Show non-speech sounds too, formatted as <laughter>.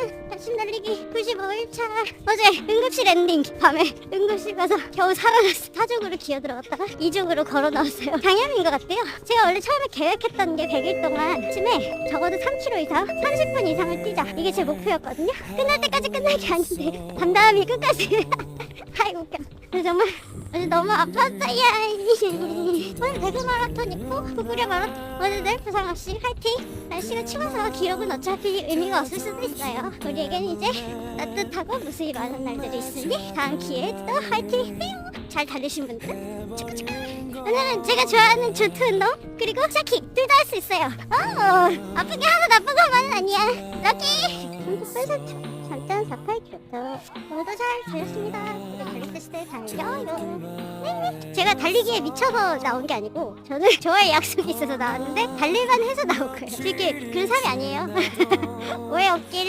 오늘은 다시 날리기 95일차. 어제 응급실 엔딩 밤에 응급실 가서 겨우 살아났어. 사족으로 기어들어갔다가 이족으로 걸어 나왔어요. 장염인 것 같아요. 제가 원래 처음에 계획했던 게 100일 동안 아침에 적어도 3km 이상 30분 이상을 뛰자. 이게 제 목표였거든요. 끝날 때까지 끝날 게 아닌데 담담히 끝까지. <laughs> 아이고 웃겨. 정말 어제 너무 아팠어요. <laughs> 오늘 배그 마라톤 있고 구구려 마라톤 오늘들 부상 없이 화이팅. 날씨가 추워서 기록은 어차피 의미가 없을 수도 있어요. 우리에겐 이제 따뜻하고 무수히 많은 날들이 있으니 다음 기회에 또 화이팅. 잘 달리신 분들 축하 축하. 오늘은 제가 좋아하는 조트 운동 그리고 샤킹 둘 다 할 수 있어요. 어 아픈 게 하나 나쁜 것만은 아니야. 럭키. <laughs> 잠깐 잠깐 잠깐 잠깐 잠깐 잠깐 잠깐 잠깐 요 제가 달리기에 미쳐서 나온 게 아니고 저는 <laughs> 저의 약속이 있어서 나왔는데 달릴만 해서 나온 거예요. 이렇게 그런 사람이 아니에요. <laughs> 오해 없길.